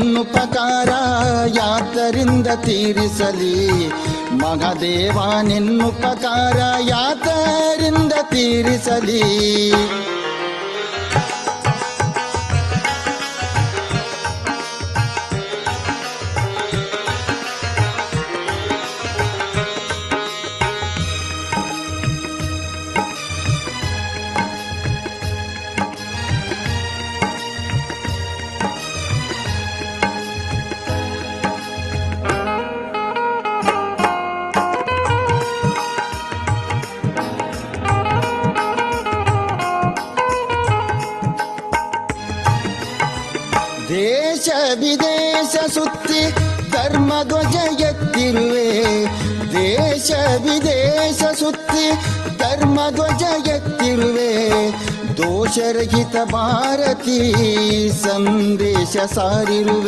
ಉಪಕಾರ ಯಾತರಿಂದ ತೀರಿಸಲಿ? ಮಗದೇವ ನಿನ್ನುಪಕಾರ ಯಾತರಿಂದ ತೀರಿಸಲಿ? ದೇಶ ವಿದೇಶ ಸುತ್ತಿ ಧರ್ಮ ಧ್ವಜ ಎತ್ತಿರುವೆ. ದೇಶ ವಿದೇಶ ಸುತ್ತಿ ಧರ್ಮ ಧ್ವಜ ಎತ್ತಿರುವೆ. ದೋಷರಹಿತ ಭಾರತಿ, ಸಂದೇಶ ಸಾರಿರುವೆ.